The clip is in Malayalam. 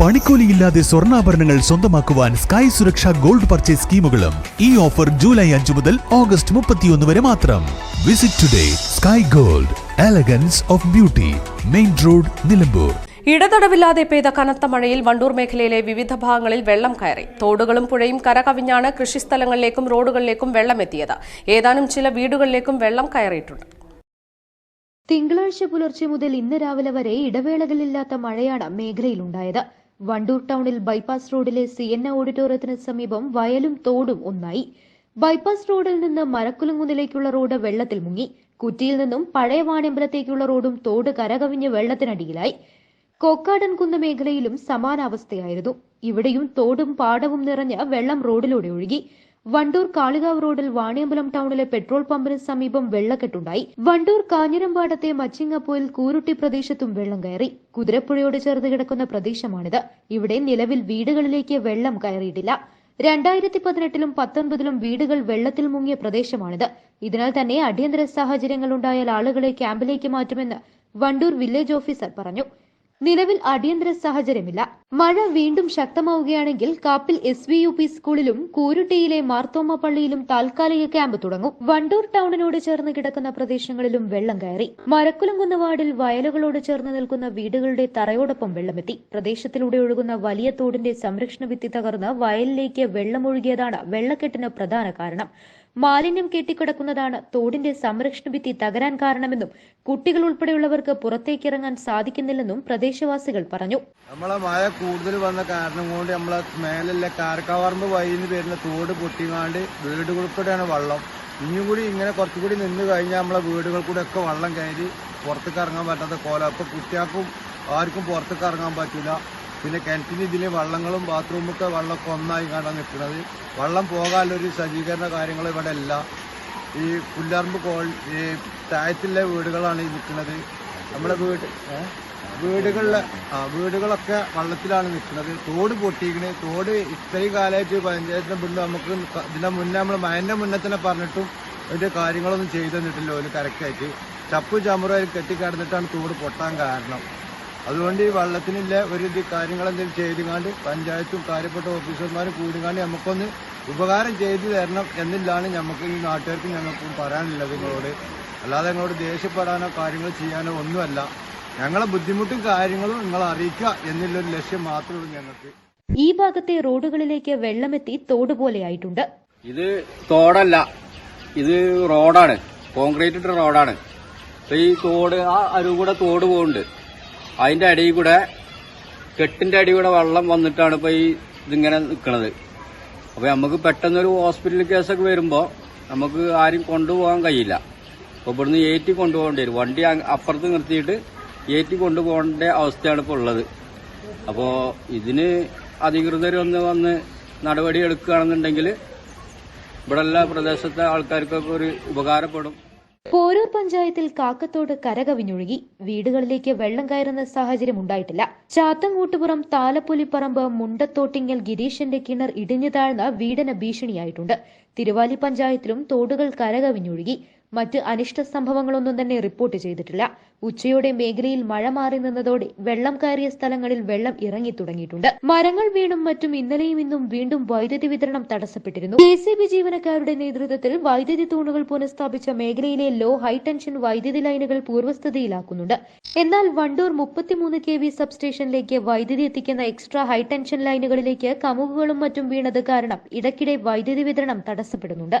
പണിക്കൂലിയില്ലാതെ സ്വർണാഭരണങ്ങൾ സ്വന്തമാക്കുവാൻ സ്കൈ സുരക്ഷ ഗോൾഡ് പർച്ചേസ് സ്കീമുകളും ഈ ഓഫർ ജൂലൈ അഞ്ചു മുതൽ ഓഗസ്റ്റ് മുപ്പത്തിയൊന്ന് വരെ മാത്രം. Visit today sky gold elegance of beauty main road Nilambur. ഇടതടവില്ലാതെ പെയ്ത കനത്ത മഴയിൽ വണ്ടൂർ മേഖലയിലെ വിവിധ ഭാഗങ്ങളിൽ വെള്ളം കയറി. തോടുകളും പുഴയും കരകവിഞ്ഞാണ് കൃഷിസ്ഥലങ്ങളിലേക്കും റോഡുകളിലേക്കും വെള്ളമെത്തിയത്. ഏതാനും ചില വീടുകളിലേക്കും വെള്ളം കയറിയിട്ടുണ്ട്. തിങ്കളാഴ്ച പുലർച്ചെ മുതൽ ഇന്ന് രാവിലെ വരെ ഇടവേളകളില്ലാത്ത മഴയാണ് മേഖലയിലുണ്ടായത്. വണ്ടൂർ ടൗണിൽ ബൈപ്പാസ് റോഡിലെ സി എൻ ഓഡിറ്റോറിയത്തിന് സമീപം വയലും തോടും ഒന്നായി. ബൈപ്പാസ് റോഡിൽ നിന്ന് മരക്കുലുങ്ങുന്നിലേക്കുള്ള റോഡ് വെള്ളത്തിൽ മുങ്ങി. കുറ്റിയിൽ നിന്നും പഴയ വാണിയമ്പലത്തേക്കുള്ള റോഡും തോട് കരകവിഞ്ഞ് വെള്ളത്തിനടിയിലായി. കോക്കാടൻ കുന്ന് മേഖലയിലും സമാനാവസ്ഥയായിരുന്നു. ഇവിടെയും തോടും പാടവും നിറഞ്ഞ് വെള്ളം റോഡിലൂടെ ഒഴുകി. വണ്ടൂർ കാളികാവ് റോഡിൽ വാണിയമ്പലം ടൗണിലെ പെട്രോൾ പമ്പിന് സമീപം വെള്ളക്കെട്ടുണ്ടായി. വണ്ടൂർ കാഞ്ഞിരമ്പാടത്തെ മച്ചിങ്ങപ്പൂയിൽ കൂരുട്ടി പ്രദേശത്തും വെള്ളം കയറി. കുതിരപ്പുഴയോട് ചേർന്ന് കിടക്കുന്ന പ്രദേശമാണിത്. ഇവിടെ നിലവിൽ വീടുകളിലേക്ക് വെള്ളം കയറിയിട്ടില്ല. രണ്ടായിരത്തി പതിനെട്ടിലും പത്തൊൻപതിലും വീടുകൾ വെള്ളത്തിൽ മുങ്ങിയ പ്രദേശമാണിത്. ഇതിനാൽ തന്നെ അടിയന്തര സാഹചര്യങ്ങൾ ഉണ്ടായാൽ ആളുകളെ ക്യാമ്പിലേക്ക് മാറ്റുമെന്ന് വണ്ടൂർ വില്ലേജ് ഓഫീസർ പറഞ്ഞു. നിലവിൽ അടിയന്തര സാഹചര്യമില്ല. മഴ വീണ്ടും ശക്തമാവുകയാണെങ്കിൽ Kappil S V U P സ്കൂളിലും കൂരുട്ടിയിലെ മാർത്തോമ പള്ളിയിലും താൽക്കാലിക ക്യാമ്പ് തുടങ്ങും. വണ്ടൂർ ടൗണിനോട് ചേർന്ന് കിടക്കുന്ന പ്രദേശങ്ങളിലും വെള്ളം കയറി. മരക്കുലങ്കുന്ന വാർഡിൽ വയലുകളോട് ചേർന്ന് നിൽക്കുന്ന വീടുകളുടെ തറയോടൊപ്പം വെള്ളമെത്തി. പ്രദേശത്തിലൂടെ ഒഴുകുന്ന വലിയ തോടിന്റെ സംരക്ഷണ ഭിത്തി തകർന്ന് വയലിലേക്ക് വെള്ളമൊഴുകിയതാണ് വെള്ളക്കെട്ടിന് പ്രധാന കാരണം. മാലിന്യം കെട്ടിക്കിടക്കുന്നതാണ് തോടിന്റെ സംരക്ഷണ ഭിത്തി തകരാൻ കാരണമെന്നും കുട്ടികൾ ഉൾപ്പെടെയുള്ളവർക്ക് പുറത്തേക്ക് ഇറങ്ങാൻ സാധിക്കുന്നില്ലെന്നും പ്രദേശവാസികൾ പറഞ്ഞു. നമ്മളെ മഴ കൂടുതൽ വന്ന കാരണം കൊണ്ട് നമ്മളെ മേലല്ല കാരക്കാവറമ്പ് വഴിന്ന് വരുന്ന തോട് പൊട്ടിങ്ങാണ്ട് വീടുകൾക്കൂടെയാണ് വെള്ളം. ഇനിയും കൂടി ഇങ്ങനെ കുറച്ചുകൂടി നിന്ന് കഴിഞ്ഞാൽ നമ്മളെ വീടുകൾ കൂടെ ഒക്കെ വള്ളം കയറി പുറത്തേക്ക് ഇറങ്ങാൻ പറ്റാത്ത കോലം. അപ്പൊ കുട്ടികൾക്കും ആർക്കും പുറത്തേക്ക് ഇറങ്ങാൻ പറ്റില്ല പിന്നെ കിണറ്റിന് ഇതിൽ വെള്ളങ്ങളും ബാത്റൂമൊക്കെ വെള്ളമൊക്കെ ഒന്നായി കാണാൻ നിൽക്കുന്നത്. വള്ളം പോകാനുള്ളൊരു സജ്ജീകരണ കാര്യങ്ങൾ ഇവിടെ ഇല്ല. ഈ പുല്ലറമ്പ് കോൾ ഈ താഴത്തിലെ വീടുകളാണ് ഈ നിൽക്കുന്നത്. നമ്മുടെ വീട്? വീടുകളിലെ ആ വീടുകളൊക്കെ വള്ളത്തിലാണ് നിൽക്കുന്നത്. തോട് പൊട്ടിയിരിക്കുന്നത് തോട് ഇത്രയും കാലമായിട്ട് പഞ്ചായത്തിന് മുന്നേ നമുക്ക് ഇതിന്റെ മുന്നേ നമ്മൾ മയന്റെ മുന്നേ തന്നെ പറഞ്ഞിട്ടും അതിന്റെ കാര്യങ്ങളൊന്നും ചെയ്തു തന്നിട്ടില്ല ഒരു കറക്റ്റായിട്ട്. ചപ്പ് ചമുറായി കെട്ടിക്കിടന്നിട്ടാണ് തോട് പൊട്ടാൻ കാരണം. അതുകൊണ്ട് ഈ വള്ളത്തിനില്ല ഒരു ഇത് കാര്യങ്ങൾ എന്തെങ്കിലും ചെയ്തുകാണ്ട് പഞ്ചായത്തും കാര്യപ്പെട്ട ഓഫീസർമാരും കൂടിക്കാണ്ട് നമുക്കൊന്ന് ഉപകാരം ചെയ്തു തരണം എന്നില്ലാണ് നമുക്ക് ഈ നാട്ടുകാർക്ക് ഞങ്ങൾക്ക് പറയാനുള്ളത് നിങ്ങളോട്. അല്ലാതെ നിങ്ങളോട് ദേഷ്യപ്പെടാനോ കാര്യങ്ങൾ ചെയ്യാനോ ഒന്നുമല്ല. ഞങ്ങളെ ബുദ്ധിമുട്ടും കാര്യങ്ങളും നിങ്ങളെ അറിയിക്കുക എന്നുള്ളൊരു ലക്ഷ്യം മാത്രമേ ഉള്ളൂ ഞങ്ങൾക്ക്. ഈ ഭാഗത്തെ റോഡുകളിലേക്ക് വെള്ളമെത്തി തോട് പോലെയായിട്ടുണ്ട് ഇത് തോടല്ല. ഇത് റോഡാണ്. കോൺക്രീറ്റ് ഇട്ട റോഡാണ് ഈ തോട് ആ അരുകൂടെ തോട് പോകുന്നുണ്ട് അതിന്റെ അടിയിൽ കൂടെ കെട്ടിന്റെ അടി കൂടെ വെള്ളം വന്നിട്ടാണ് ഇപ്പൊ ഈ ഇതിങ്ങനെ നിൽക്കുന്നത് അപ്പോൾ നമുക്ക് പെട്ടെന്നൊരു ഹോസ്പിറ്റൽ കേസൊക്കെ വരുമ്പോൾ നമുക്ക് ആരും കൊണ്ടുപോകാൻ കഴിയില്ല. അപ്പോൾ ഇവിടുന്ന് ഏറ്റി കൊണ്ടുപോകേണ്ടി വരും. വണ്ടി അപ്പുറത്ത് നിർത്തിയിട്ട് ഏറ്റി കൊണ്ടുപോകേണ്ട അവസ്ഥയാണ് ഇപ്പോൾ ഉള്ളത്. അപ്പോൾ ഇതിന് അധികൃതർ ഒന്ന് വന്ന് നടപടി എടുക്കുകയാണെന്നുണ്ടെങ്കിൽ ഇവിടെ എല്ലാ പ്രദേശത്തെ ആൾക്കാർക്കൊക്കെ ഒരു ഉപകാരപ്പെടും. പോരൂർ പഞ്ചായത്തിൽ കാക്കത്തോട് കരകവിഞ്ഞൊഴുകി വീടുകളിലേക്ക് വെള്ളം കയറുന്ന സാഹചര്യം ഉണ്ടായിട്ടില്ല. ചാത്തങ്കൂട്ടുപുറം താലപ്പൊലിപ്പറമ്പ് മുണ്ടത്തോട്ടിങ്ങൽ ഗിരീഷിന്റെ കിണർ ഇടിഞ്ഞു താഴ്ന്ന വീടിന് ഭീഷണിയായിട്ടുണ്ട്. തിരുവാലി പഞ്ചായത്തിലും തോടുകൾ കരകവിഞ്ഞൊഴുകി മറ്റ് അനിഷ്ട സംഭവങ്ങളൊന്നും തന്നെ റിപ്പോർട്ട് ചെയ്തിട്ടില്ല. ഉച്ചയോടെ മേഖലയിൽ മഴ മാറി നിന്നതോടെ വെള്ളം കയറിയ സ്ഥലങ്ങളിൽ വെള്ളം ഇറങ്ങി തുടങ്ങിയിട്ടുണ്ട്. മരങ്ങൾ വീണും മറ്റും ഇന്നലെയും ഇന്നും വീണ്ടും വൈദ്യുതി വിതരണം തടസ്സപ്പെട്ടിരുന്നു. കെ സി ബി ജീവനക്കാരുടെ നേതൃത്വത്തിൽ വൈദ്യുതി തൂണുകൾ പുനഃസ്ഥാപിച്ച മേഖലയിലെ ലോ ഹൈ ടെൻഷൻ വൈദ്യുതി ലൈനുകൾ പൂർവസ്ഥിതിയിലാക്കുന്നുണ്ട്. എന്നാൽ വണ്ടൂർ മുപ്പത്തിമൂന്ന് കെ വി സബ്സ്റ്റേഷനിലേക്ക് വൈദ്യുതി എത്തിക്കുന്ന എക്സ്ട്രാ ഹൈ ടെൻഷൻ ലൈനുകളിലേക്ക് കമുകുകളും മറ്റും വീണത് കാരണം ഇടയ്ക്കിടെ വൈദ്യുതി വിതരണം തടസ്സപ്പെടുന്നുണ്ട്.